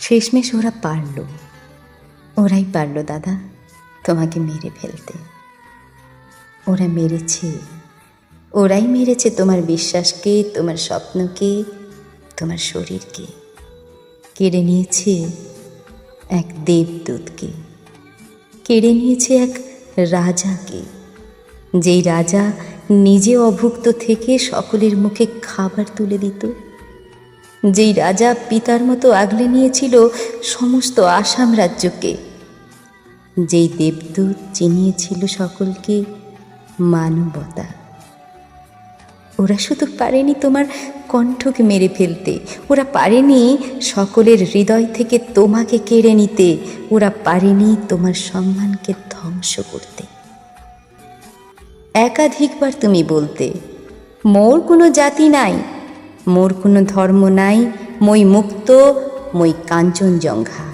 শেষমেশ ওরা পারল। ওরাই পারল, দাদা, তোমাকে মেরে ফেলতে। ওরা মেরেছে। ওরাই মেরেছে তোমার বিশ্বাসকে, তোমার স্বপ্নকে, তোমার শরীরকে। কেড়ে নিয়েছে এক দেবদূতকে। কেড়ে নিয়েছে এক রাজাকে। যেই রাজা নিজে অভুক্ত থেকে সকলের মুখে খাবার তুলে দিত যেই রাজা পিতার মতো আগলে নিয়েছিল সমস্ত আসাম রাজ্যকে। যেই দেবদূত চিনিয়েছিল সকলকে মানবতা। ওরা শুধু পারেনি তোমার কণ্ঠকে মেরে ফেলতে, ওরা পারেনি সকলের হৃদয় থেকে তোমাকে কেড়ে নিতে, ওরা পারেনি তোমার সম্মানকে ধ্বংস করতে। একাধিকবার তুমি বলতে, মোর কোনো জাতি নাই মোর কোনো ধর্ম নাই, মই মুক্ত, মই কাঞ্চনজঙ্ঘা।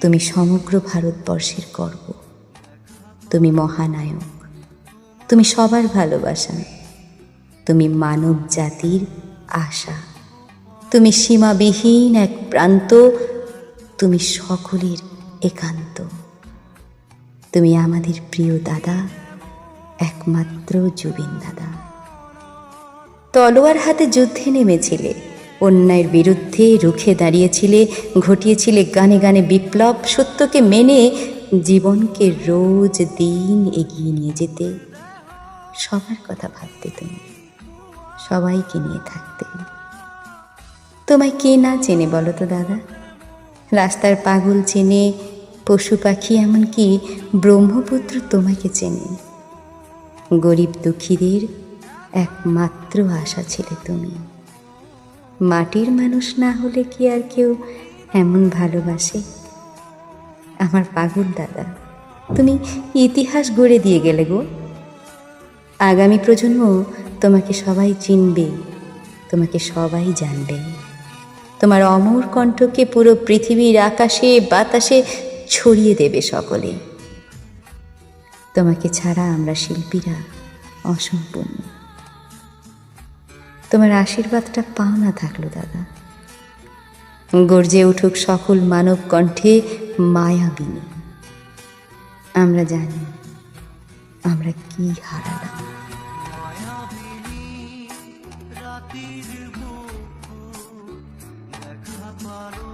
তুমি সমগ্র ভারতবর্ষের গর্ব। তুমি মহানায়ক। তুমি সবার ভালোবাসা। তুমি মানব জাতির আশা। তুমি সীমাবিহীন এক প্রান্ত। তুমি সকলের একান্ত। তুমি আমাদের প্রিয় দাদা, একমাত্র জুবিন দাদা। তলোয়ার হাতে যুদ্ধে নেমেছিলে। অন্যায়ের বিরুদ্ধে রুখে দাঁড়িয়েছিলে, ঘটিয়েছিলে গানে গানে বিপ্লব সত্যকে মেনে জীবনকে রোজ দিন এগিয়ে নিয়ে যেতে। সবার কথা ভাবতে তুমি, সবাইকে নিয়ে থাকতে। তোমায় কে না চেনে বলো তো দাদা? রাস্তার পাগল চেনে, পশু পাখি এমনকি ব্রহ্মপুত্র তোমাকে চেনে। গরিব দুঃখীদের একমাত্র আশা ছিলে তুমি। মাটির মানুষ না হলে কি আর কেউ এমন ভালোবাসে? আমার পাগল দাদা, তুমি ইতিহাস গড়ে দিয়ে গেলে গো। আগামী প্রজন্ম তোমাকে সবাই চিনবে, তোমাকে সবাই জানবে। তোমার অমর কণ্ঠকে পুরো পৃথিবীর আকাশে, বাতাসে ছড়িয়ে দেবে সকলে। তোমাকে ছাড়া আমরা শিল্পীরা অসম্পূর্ণ। তোমার আশীর্বাদটা পাও না থাকল, দাদা। গর্জে উঠুক সকল মানব কণ্ঠে মায়াবিনী আমরা জানি, আমরা কি হারালাম। রাতির দেখা পারো